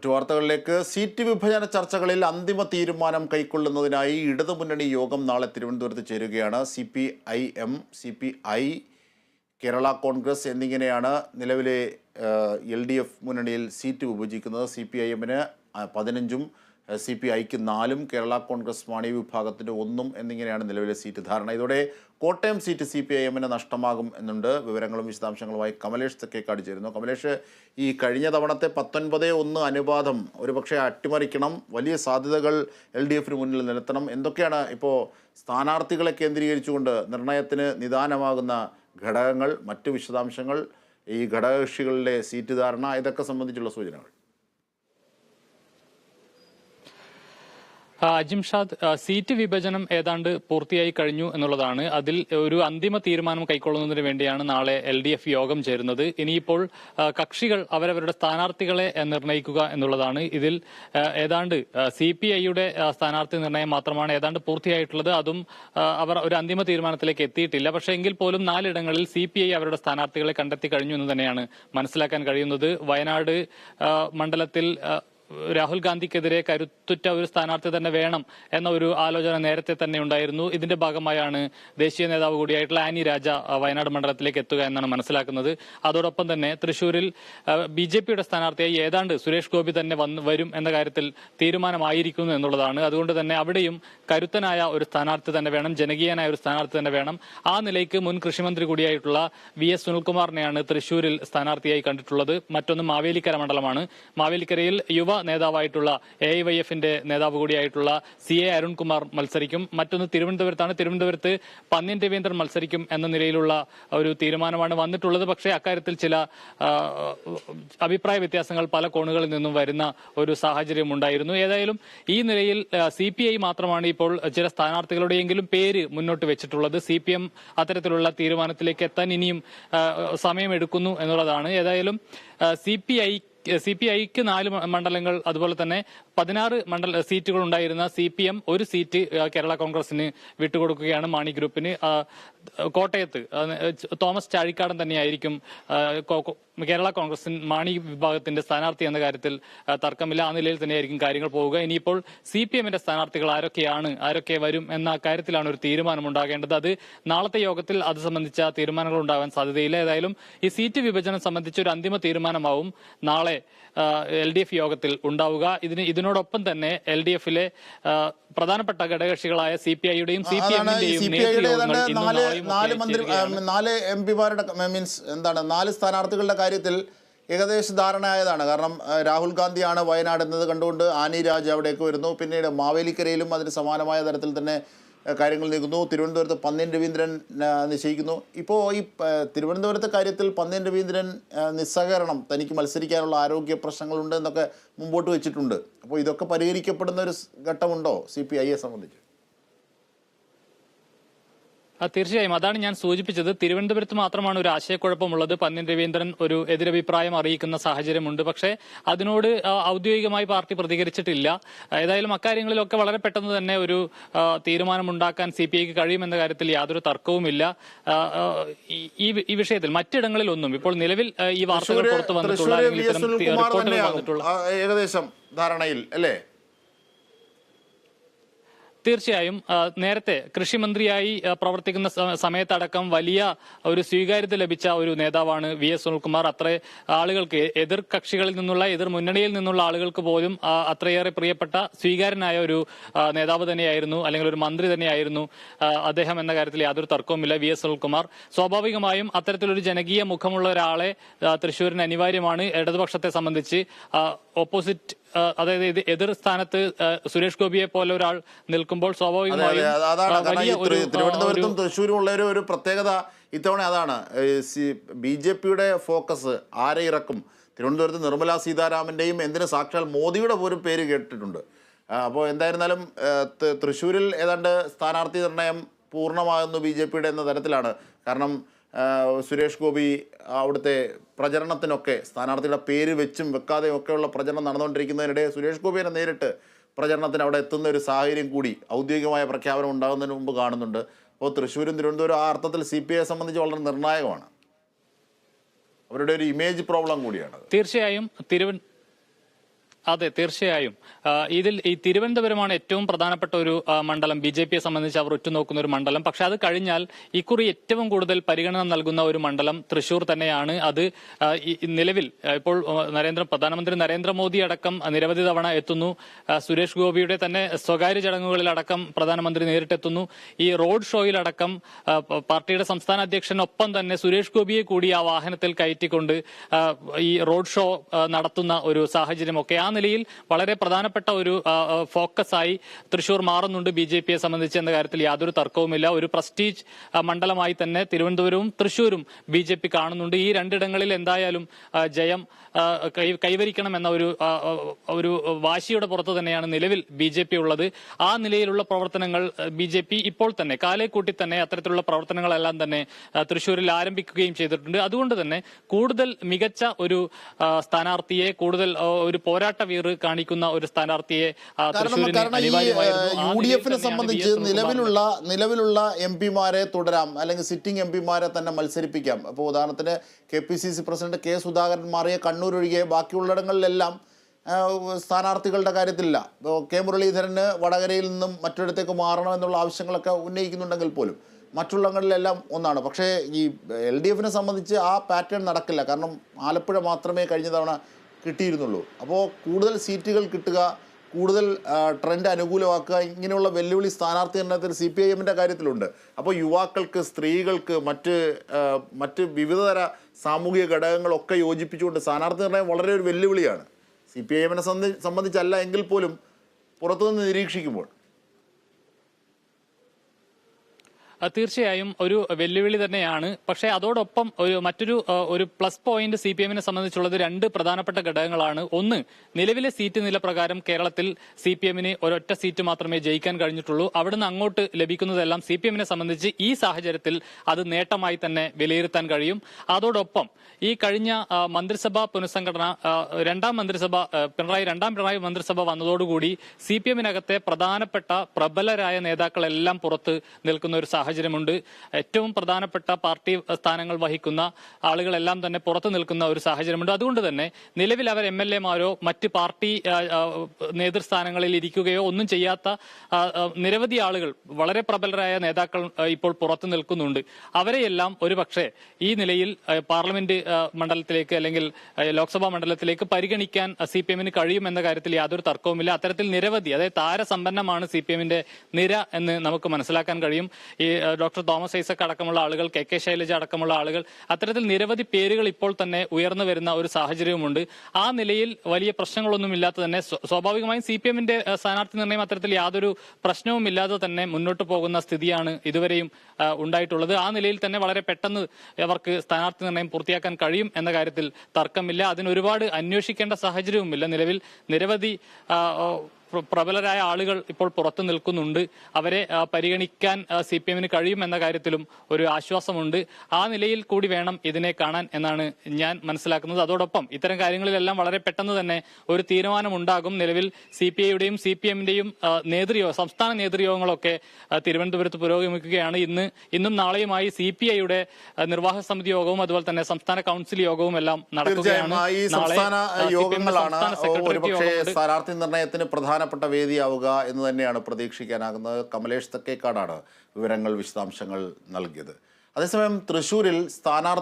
മറ്റു വാർത്തകളിലേക്ക് സീറ്റ് വിഭജന ചർച്ചകളിൽ അന്തിമ തീരുമാനം കൈക്കൊള്ളുന്നതിനായി ഇടതുമുന്നണി യോഗം നാളെ തിരുവനന്തപുരത്ത് ചേരുകയാണ്. C P I M C P I Kerala Congress എന്നിങ്ങനെയാണ് നിലവിലെ എൽ ഡി എഫ് മുന്നണിയിൽ സീറ്റ് വിഭജിക്കുന്നത്. സി പി ഐ എമ്മിന് പതിനഞ്ചും സി പി ഐക്ക് നാലും കേരള കോൺഗ്രസ് മാണി വിഭാഗത്തിന് ഒന്നും എന്നിങ്ങനെയാണ് നിലവിലെ സീറ്റ് ധാരണ. ഇതോടെ Kottayam seat C P I എമ്മിന് നഷ്ടമാകും എന്നുണ്ട് വിവരങ്ങളും വിശദാംശങ്ങളുമായി കമലേഷ് തെക്കേക്കാട് ചേരുന്നു. കമലേഷ് ഈ കഴിഞ്ഞ തവണത്തെ പത്തൊൻപത് ഒന്ന് അനുപാതം ഒരുപക്ഷെ അട്ടിമറിക്കണം. വലിയ സാധ്യതകൾ എൽ ഡി എഫിന് മുന്നിൽ നിലത്തണം. എന്തൊക്കെയാണ് ഇപ്പോൾ സ്ഥാനാർത്ഥികളെ കേന്ദ്രീകരിച്ചുകൊണ്ട് നിർണയത്തിന് നിദാനമാകുന്ന ഘടകങ്ങൾ മറ്റ് വിശദാംശങ്ങൾ ഈ ഘടകകക്ഷികളിലെ സീറ്റ് ധാരണ? ഇതൊക്കെ സംബന്ധിച്ചുള്ള സൂചനകൾ. അജിംഷാദ് സീറ്റ് വിഭജനം ഏതാണ്ട് പൂർത്തിയായി കഴിഞ്ഞു എന്നുള്ളതാണ്. അതിൽ ഒരു അന്തിമ തീരുമാനം കൈക്കൊള്ളുന്നതിന് വേണ്ടിയാണ് നാളെ എൽ ഡി എഫ് യോഗം ചേരുന്നത്. ഇനിയിപ്പോൾ കക്ഷികൾ അവരവരുടെ സ്ഥാനാർത്ഥികളെ നിർണയിക്കുക എന്നുള്ളതാണ്. ഇതിൽ ഏതാണ്ട് സി പി ഐയുടെ സ്ഥാനാർത്ഥി നിർണയം മാത്രമാണ് ഏതാണ്ട് പൂർത്തിയായിട്ടുള്ളത്. അതും അവർ ഒരു അന്തിമ തീരുമാനത്തിലേക്ക് എത്തിയിട്ടില്ല. പക്ഷേ എങ്കിൽ പോലും നാലിടങ്ങളിൽ സി പി ഐ അവരുടെ സ്ഥാനാർത്ഥികളെ കണ്ടെത്തി കഴിഞ്ഞു എന്ന് തന്നെയാണ് മനസ്സിലാക്കാൻ കഴിയുന്നത്. വയനാട് മണ്ഡലത്തിൽ രാഹുൽ ഗാന്ധിക്കെതിരെ കരുത്തുറ്റ ഒരു സ്ഥാനാർത്ഥി തന്നെ വേണം എന്ന ഒരു ആലോചന നേരത്തെ തന്നെ ഉണ്ടായിരുന്നു. ഇതിന്റെ ഭാഗമായാണ് ദേശീയ നേതാവ് കൂടിയായിട്ടുള്ള ആനി രാജ വയനാട് മണ്ഡലത്തിലേക്ക് എത്തുക എന്നാണ് മനസ്സിലാക്കുന്നത്. അതോടൊപ്പം തന്നെ തൃശൂരിൽ ബി ജെ പിയുടെ സ്ഥാനാർത്ഥിയായി ഏതാണ്ട് സുരേഷ് ഗോപി തന്നെ വന്ന് വരും എന്ന കാര്യത്തിൽ തീരുമാനമായിരിക്കുന്നു എന്നുള്ളതാണ്. അതുകൊണ്ട് തന്നെ അവിടെയും കരുത്തനായ ഒരു സ്ഥാനാർത്ഥി തന്നെ വേണം ജനകീയനായ ഒരു സ്ഥാനാർത്ഥി തന്നെ വേണം. ആ നിലയ്ക്ക് മുൻ കൃഷിമന്ത്രി കൂടിയായിട്ടുള്ള വി എസ് സുനിൽകുമാറിനെയാണ് തൃശൂരിൽ സ്ഥാനാർത്ഥിയായി കണ്ടിട്ടുള്ളത്. മറ്റൊന്ന് മാവേലിക്കര മണ്ഡലമാണ്. മാവേലിക്കരയിൽ യുവ നേതാവായിട്ടുള്ള എ ഐ വൈ എഫിന്റെ നേതാവ് കൂടിയായിട്ടുള്ള സി എ അരുൺകുമാർ മത്സരിക്കും. മറ്റൊന്ന് തിരുവനന്തപുരത്താണ്. തിരുവനന്തപുരത്ത് പന്ന്യൻ രവീന്ദ്രൻ മത്സരിക്കും എന്ന നിലയിലുള്ള ഒരു തീരുമാനമാണ് വന്നിട്ടുള്ളത്. പക്ഷേ അക്കാര്യത്തിൽ ചില അഭിപ്രായ വ്യത്യാസങ്ങൾ പല കോണുകളിൽ നിന്നും വരുന്ന ഒരു സാഹചര്യം ഉണ്ടായിരുന്നു. ഏതായാലും ഈ നിലയിൽ സി പി ഐ മാത്രമാണ് ഇപ്പോൾ ചില സ്ഥാനാർത്ഥികളുടെയെങ്കിലും പേര് മുന്നോട്ട് വെച്ചിട്ടുള്ളത്. സി പി എം അത്തരത്തിലുള്ള തീരുമാനത്തിലേക്ക് എത്താൻ ഇനിയും സമയമെടുക്കുന്നു എന്നുള്ളതാണ്. ഏതായാലും C P I C P ഐക്ക് നാല് മണ്ഡലങ്ങൾ അതുപോലെ തന്നെ പതിനാറ് മണ്ഡല സീറ്റുകൾ ഉണ്ടായിരുന്ന സി പി എം ഒരു സീറ്റ് കേരള കോൺഗ്രസിന് വിട്ടുകൊടുക്കുകയാണ് മാണി ഗ്രൂപ്പിന്. കോട്ടയത്ത് തോമസ് ചാഴിക്കാടൻ തന്നെയായിരിക്കും കേരള കോൺഗ്രസ് മാണി വിഭാഗത്തിന്റെ സ്ഥാനാർത്ഥി എന്ന കാര്യത്തിൽ തർക്കമില്ല. ആ നിലയിൽ തന്നെയായിരിക്കും കാര്യങ്ങൾ പോവുക. ഇനിയിപ്പോൾ സി പി എമ്മിന്റെ സ്ഥാനാർത്ഥികൾ ആരൊക്കെയാണ് ആരൊക്കെ വരും എന്ന കാര്യത്തിലാണ് ഒരു തീരുമാനം ഉണ്ടാകേണ്ടത് അത് നാളത്തെ യോഗത്തിൽ അത് സംബന്ധിച്ച തീരുമാനങ്ങൾ ഉണ്ടാകാൻ സാധ്യതയില്ല. ഏതായാലും ഈ സീറ്റ് വിഭജനം സംബന്ധിച്ച ഒരു അന്തിമ തീരുമാനമാവും നാളെ എൽ ഡി എഫ് യോഗത്തിൽ ഉണ്ടാവുക. ഇതിന് ഇതിനോടൊപ്പം തന്നെ എൽ ഡി എഫിലെ പ്രധാനപ്പെട്ട ഘടകകക്ഷികളായ സി പി ഐയുടെയും സി പി എമ്മിന്റെയും നാല് മന്ത്രി നാല് എം പിമാരുടെ മീൻസ് എന്താണ് നാല് സ്ഥാനാർത്ഥികളുടെ കാര്യത്തിൽ ഏകദേശ ധാരണയായതാണ്. കാരണം രാഹുൽ ഗാന്ധിയാണ് വയനാട് എന്നത് കണ്ടുകൊണ്ട് ആനി രാജ് അവിടേക്ക് വരുന്നു. പിന്നീട് മാവേലിക്കരയിലും അതിന് സമാനമായ തരത്തിൽ തന്നെ കാര്യങ്ങൾ നീക്കുന്നു തിരുവനന്തപുരത്ത് പന്ന്യൻ രവീന്ദ്രൻ നിശ്ചയിക്കുന്നു. ഇപ്പോൾ ഈ തിരുവനന്തപുരത്തെ കാര്യത്തിൽ പന്ന്യൻ രവീന്ദ്രൻ നിസ്സഹകരണം തനിക്ക് മത്സരിക്കാനുള്ള ആരോഗ്യ പ്രശ്നങ്ങളുണ്ട് എന്നൊക്കെ മുമ്പോട്ട് വെച്ചിട്ടുണ്ട്. അപ്പോൾ ഇതൊക്കെ പരിഹരിക്കപ്പെടുന്ന ഒരു ഘട്ടമുണ്ടോ? സി പി ഐയെ സംബന്ധിച്ച്. തീർച്ചയായും. അതാണ് ഞാൻ സൂചിപ്പിച്ചത്. തിരുവനന്തപുരത്ത് മാത്രമാണ് ഒരു ആശയക്കുഴപ്പമുള്ളത്. പന്നിൻ രവീന്ദ്രൻ ഒരു എതിരഭിപ്രായം അറിയിക്കുന്ന സാഹചര്യമുണ്ട്. പക്ഷേ അതിനോട് ഔദ്യോഗികമായി പാർട്ടി പ്രതികരിച്ചിട്ടില്ല. ഏതായാലും അക്കാര്യങ്ങളിലൊക്കെ വളരെ പെട്ടെന്ന് തന്നെ ഒരു തീരുമാനമുണ്ടാക്കാൻ സി പി ഐക്ക് കഴിയുമെന്ന കാര്യത്തിൽ യാതൊരു തർക്കവുമില്ല. ഈ- വിഷയത്തിൽ മറ്റിടങ്ങളിലൊന്നും ഇപ്പോൾ നിലവിൽ ഈ വാർത്തകൾ പുറത്തു വന്നിട്ടുള്ള ഏകദേശം ധാരണയിൽ അല്ലേ? തീർച്ചയായും നേരത്തെ കൃഷിമന്ത്രിയായി മന്ത്രിയായി പ്രവർത്തിക്കുന്ന സമയത്തടക്കം വലിയ ഒരു സ്വീകാര്യത ലഭിച്ച ഒരു നേതാവാണ് വി എസ് സുനിൽകുമാർ. അത്ര ആളുകൾക്ക് എതിർ കക്ഷികളിൽ നിന്നുള്ള എതിർ മുന്നണിയിൽ നിന്നുള്ള ആളുകൾക്ക് പോലും അത്രയേറെ പ്രിയപ്പെട്ട സ്വീകാര്യനായ ഒരു നേതാവ് തന്നെയായിരുന്നു അല്ലെങ്കിൽ ഒരു മന്ത്രി തന്നെയായിരുന്നു അദ്ദേഹം എന്ന കാര്യത്തിൽ യാതൊരു തർക്കവുമില്ല വി എസ് സുനിൽകുമാർ. സ്വാഭാവികമായും അത്തരത്തിലൊരു ജനകീയ മുഖമുള്ള ഒരാളെ തൃശ്ശൂരിന് അനിവാര്യമാണ്. ഇടതുപക്ഷത്തെ സംബന്ധിച്ച് ഓപ്പോസിറ്റ് അതായത് എതിർ സ്ഥാനത്ത് സുരേഷ് ഗോപിയെ പോലെ ഒരാൾ നിൽക്കുമ്പോൾ സ്വാഭാവികമായും തിരുവനന്തപുരത്തും ഒരു- തൃശ്ശൂരും ഉള്ള ഒരു ഒരു പ്രത്യേകത ഇത്തവണ അതാണ്. ബി ജെ പിയുടെ ഫോക്കസ് ആരെ ഇറക്കും? തിരുവനന്തപുരത്ത് നിർമ്മലാ സീതാരാമന്റെയും എന്തിന് സാക്ഷാൽ മോദിയുടെ പോലും പേര് കേട്ടിട്ടുണ്ട്. അപ്പോൾ എന്തായിരുന്നാലും തൃശ്ശൂരിൽ ഏതാണ്ട് സ്ഥാനാർത്ഥി നിർണയം പൂർണമാകുന്നു ബി ജെ പിയുടെ എന്ന തരത്തിലാണ്. കാരണം സുരേഷ് ഗോപി അവിടുത്തെ പ്രചരണത്തിനൊക്കെ സ്ഥാനാർത്ഥിയുടെ പേര് വെച്ചും വെക്കാതെയും ഒക്കെയുള്ള പ്രചരണം നടന്നുകൊണ്ടിരിക്കുന്നതിനിടെ സുരേഷ് ഗോപിയെ നേരിട്ട് പ്രചരണത്തിന് അവിടെ എത്തുന്ന ഒരു സാഹചര്യം കൂടി ഔദ്യോഗികമായ പ്രഖ്യാപനം ഉണ്ടാകുന്നതിന് മുമ്പ് കാണുന്നുണ്ട്. അപ്പോൾ തൃശ്ശൂരും തിരുവനന്തപുരം ആ അർത്ഥത്തിൽ സി പി ഐയെ സംബന്ധിച്ച് വളരെ നിർണായകമാണ്. അവരുടെ ഒരു ഇമേജ് പ്രോബ്ലം കൂടിയാണ് തീർച്ചയായും തിരുവൻ അതെ തീർച്ചയായും. ഇതിൽ ഈ തിരുവനന്തപുരമാണ് ഏറ്റവും പ്രധാനപ്പെട്ട ഒരു മണ്ഡലം. ബി ജെ പിയെ സംബന്ധിച്ച് അവർ ഉറ്റുനോക്കുന്ന ഒരു മണ്ഡലം. പക്ഷെ അത് കഴിഞ്ഞാൽ ഇക്കുറി ഏറ്റവും കൂടുതൽ പരിഗണന നൽകുന്ന ഒരു മണ്ഡലം തൃശൂർ തന്നെയാണ്. അത് നിലവിൽ ഇപ്പോൾ നരേന്ദ്ര പ്രധാനമന്ത്രി നരേന്ദ്രമോദി അടക്കം നിരവധി തവണ എത്തുന്നു. സുരേഷ് ഗോപിയുടെ തന്നെ സ്വകാര്യ ചടങ്ങുകളിലടക്കം പ്രധാനമന്ത്രി നേരിട്ടെത്തുന്നു. ഈ റോഡ് ഷോയിലടക്കം പാർട്ടിയുടെ സംസ്ഥാന അധ്യക്ഷനൊപ്പം തന്നെ സുരേഷ് ഗോപിയെ കൂടി ആ വാഹനത്തിൽ കയറ്റിക്കൊണ്ട് ഈ റോഡ് ഷോ നടത്തുന്ന ഒരു സാഹചര്യമൊക്കെ ആ നിലയിൽ വളരെ പ്രധാനപ്പെട്ട ഒരു ആ, ആ, ഫോക്കസ് ആയി തൃശൂർ മാറുന്നുണ്ട് ബി ജെ പിയെ സംബന്ധിച്ച് എന്ന കാര്യത്തിൽ യാതൊരു തർക്കവുമില്ല. ഒരു പ്രസ്റ്റീജ് മണ്ഡലമായി തന്നെ തിരുവനന്തപുരവും തൃശൂരും ബി ജെ പി കാണുന്നുണ്ട്. ഈ രണ്ടിടങ്ങളിൽ എന്തായാലും ജയം കൈവരിക്കണം എന്ന ഒരു ഒരു വാശിയുടെ പുറത്ത് തന്നെയാണ് നിലവിൽ ബി ജെ പി ഉള്ളത്. ആ നിലയിലുള്ള പ്രവർത്തനങ്ങൾ ബി ജെ പി ഇപ്പോൾ തന്നെ കാലേ കൂട്ടി തന്നെ അത്തരത്തിലുള്ള പ്രവർത്തനങ്ങളെല്ലാം തന്നെ തൃശൂരിൽ ആരംഭിക്കുകയും ചെയ്തിട്ടുണ്ട്. അതുകൊണ്ട് തന്നെ കൂടുതൽ മികച്ച ഒരു സ്ഥാനാർത്ഥിയെ കൂടുതൽ ഒരു പോരാട്ട വീറ് കാണിക്കുന്ന ഒരു സ്ഥാനാർത്ഥിയെ യു ഡി എഫിനെ സംബന്ധിച്ച് നിലവിലുള്ള നിലവിലുള്ള എം പിമാരെ തുടരാം അല്ലെങ്കിൽ സിറ്റിംഗ് എം പിമാരെ തന്നെ മത്സരിപ്പിക്കാം. അപ്പോൾ ഉദാഹരണത്തിന് K P C C president K Sudhakaran മാറിയ കണ്ണൂർ ഒഴികെ ബാക്കിയുള്ളിടങ്ങളിലെല്ലാം സ്ഥാനാർത്ഥികളുടെ കാര്യത്തിലില്ല. ഇപ്പോൾ കെ മുരളീധരന് വടകരയിൽ നിന്നും മറ്റൊരിടത്തേക്ക് മാറണം എന്നുള്ള ആവശ്യങ്ങളൊക്കെ ഉന്നയിക്കുന്നുണ്ടെങ്കിൽ പോലും മറ്റുള്ളങ്ങളിലെല്ലാം ഒന്നാണ്. പക്ഷേ ഈ എൽ ഡി എഫിനെ സംബന്ധിച്ച് ആ പാറ്റേൺ നടക്കില്ല. കാരണം ആലപ്പുഴ മാത്രമേ കഴിഞ്ഞ തവണ കിട്ടിയിരുന്നുള്ളൂ. അപ്പോൾ കൂടുതൽ സീറ്റുകൾ കിട്ടുക കൂടുതൽ ട്രെൻഡ് അനുകൂലമാക്കുക ഇങ്ങനെയുള്ള വെല്ലുവിളി സ്ഥാനാർത്ഥി എണ്ണത്തിൽ സി പി ഐ എമ്മിന്റെ കാര്യത്തിലുണ്ട്. അപ്പോൾ യുവാക്കൾക്ക് സ്ത്രീകൾക്ക് മറ്റ് മറ്റ് വിവിധതര സാമൂഹിക ഘടകങ്ങളൊക്കെ യോജിപ്പിച്ചുകൊണ്ട് സ്ഥാനാർത്ഥി നിർണയം വളരെ ഒരു വെല്ലുവിളിയാണ്. സി പി ഐ എമ്മിനെ സംബന്ധിച്ചല്ല എങ്കിൽ പോലും പുറത്തുനിന്ന് നിരീക്ഷിക്കുമ്പോൾ ആ, തീർച്ചയായും ഒരു വെല്ലുവിളി തന്നെയാണ്. പക്ഷേ അതോടൊപ്പം ഒരു മറ്റൊരു ഒരു പ്ലസ് പോയിന്റ് സി പി എമ്മിനെ സംബന്ധിച്ചുള്ളത് രണ്ട് പ്രധാനപ്പെട്ട ഘടകങ്ങളാണ്. ഒന്ന് നിലവിലെ സീറ്റ് നില പ്രകാരം കേരളത്തിൽ സി പി എമ്മിന് ഒരൊറ്റ സീറ്റ് മാത്രമേ ജയിക്കാൻ കഴിഞ്ഞിട്ടുള്ളൂ. അവിടുന്ന് അങ്ങോട്ട് ലഭിക്കുന്നതെല്ലാം സി പി എമ്മിനെ സംബന്ധിച്ച് ഈ സാഹചര്യത്തിൽ അത് നേട്ടമായി തന്നെ വിലയിരുത്താൻ കഴിയും. അതോടൊപ്പം ഈ കഴിഞ്ഞ മന്ത്രിസഭാ പുനഃസംഘടന രണ്ടാം മന്ത്രിസഭ പിണറായി രണ്ടാം പിണറായി മന്ത്രിസഭ വന്നതോടുകൂടി സി പി എമ്മിനകത്തെ പ്രധാനപ്പെട്ട പ്രബലരായ നേതാക്കളെല്ലാം പുറത്ത് നിൽക്കുന്ന ഒരു സാഹചര്യമുണ്ട്. ഏറ്റവും പ്രധാനപ്പെട്ട പാർട്ടി സ്ഥാനങ്ങൾ വഹിക്കുന്ന ആളുകളെല്ലാം തന്നെ പുറത്തു നിൽക്കുന്ന ഒരു സാഹചര്യമുണ്ട്. അതുകൊണ്ട് തന്നെ നിലവിൽ അവർ എം എൽ എമാരോ മറ്റ് പാർട്ടി നേതൃസ്ഥാനങ്ങളിൽ ഇരിക്കുകയോ ഒന്നും ചെയ്യാത്ത നിരവധി ആളുകൾ വളരെ പ്രബലരായ നേതാക്കൾ ഇപ്പോൾ പുറത്തു നിൽക്കുന്നുണ്ട്. അവരെയെല്ലാം ഒരുപക്ഷേ ഈ നിലയിൽ പാർലമെന്റ് മണ്ഡലത്തിലേക്ക് അല്ലെങ്കിൽ ലോക്സഭാ മണ്ഡലത്തിലേക്ക് പരിഗണിക്കാൻ സി പി എമ്മിന് കഴിയുമെന്ന കാര്യത്തിൽ യാതൊരു തർക്കവുമില്ല. അത്തരത്തിൽ നിരവധി അതായത് താരസമ്പന്നമാണ് സി പി എമ്മിന്റെ നിര എന്ന് നമുക്ക് മനസ്സിലാക്കാൻ കഴിയും. ഈ ഡോക്ടർ തോമസ് ഐസക് അടക്കമുള്ള ആളുകൾ കെ കെ ശൈലജ അടക്കമുള്ള ആളുകൾ അത്തരത്തിൽ നിരവധി പേരുകൾ ഇപ്പോൾ തന്നെ ഉയർന്നു വരുന്ന ഒരു സാഹചര്യവുമുണ്ട്. ആ നിലയിൽ വലിയ പ്രശ്നങ്ങളൊന്നും ഇല്ലാതെ തന്നെ സ്വാഭാവികമായും സി പി എമ്മിന്റെ സ്ഥാനാർത്ഥി അത്തരത്തിൽ യാതൊരു പ്രശ്നവും ഇല്ലാതെ തന്നെ മുന്നോട്ട് പോകുന്ന സ്ഥിതിയാണ് ഇതുവരെയും ഉണ്ടായിട്ടുള്ളത്. ആ നിലയിൽ തന്നെ വളരെ പെട്ടെന്ന് അവർക്ക് സ്ഥാനാർത്ഥി നിർണയം പൂർത്തിയാക്കാൻ കഴിയും എന്ന കാര്യത്തിൽ തർക്കമില്ല. അതിന് ഒരുപാട് അന്വേഷിക്കേണ്ട സാഹചര്യവുമില്ല. നിലവിൽ നിരവധി പ്രബലരായ ആളുകൾ ഇപ്പോൾ പുറത്തു നിൽക്കുന്നുണ്ട്. അവരെ പരിഗണിക്കാൻ സി പി എമ്മിന് കഴിയും എന്ന കാര്യത്തിലും ഒരു ആശ്വാസമുണ്ട്. ആ നിലയിൽ കൂടി വേണം ഇതിനെ കാണാൻ എന്നാണ് ഞാൻ മനസ്സിലാക്കുന്നത്. അതോടൊപ്പം ഇത്തരം കാര്യങ്ങളിലെല്ലാം വളരെ പെട്ടെന്ന് തന്നെ ഒരു തീരുമാനമുണ്ടാകും. നിലവിൽ സി പി ഐയുടെയും സി പി എമ്മിന്റെയും നേതൃയോഗം സംസ്ഥാന നേതൃയോഗങ്ങളൊക്കെ തിരുവനന്തപുരത്ത് പുരോഗമിക്കുകയാണ്. ഇന്ന് ഇന്നും നാളെയുമായി സി പി ഐയുടെ നിർവാഹക സമിതി യോഗവും അതുപോലെ തന്നെ സംസ്ഥാന കൗൺസിൽ യോഗവും എല്ലാം നടക്കുകയാണ്. നാളെ, യോഗങ്ങളാണ്. സ്ഥാനാർത്ഥി നിർണയത്തിന് പ്രധാനപ്പെട്ട വേദിയാവുക എന്ന് തന്നെയാണ് പ്രതീക്ഷിക്കാനാകുന്നത്. കമലേഷ് തക്കേക്കാടാണ് വിവരങ്ങൾ വിശദാംശങ്ങൾ നൽകിയത്. അതേസമയം തൃശ്ശൂരിൽ സ്ഥാനാർത്ഥി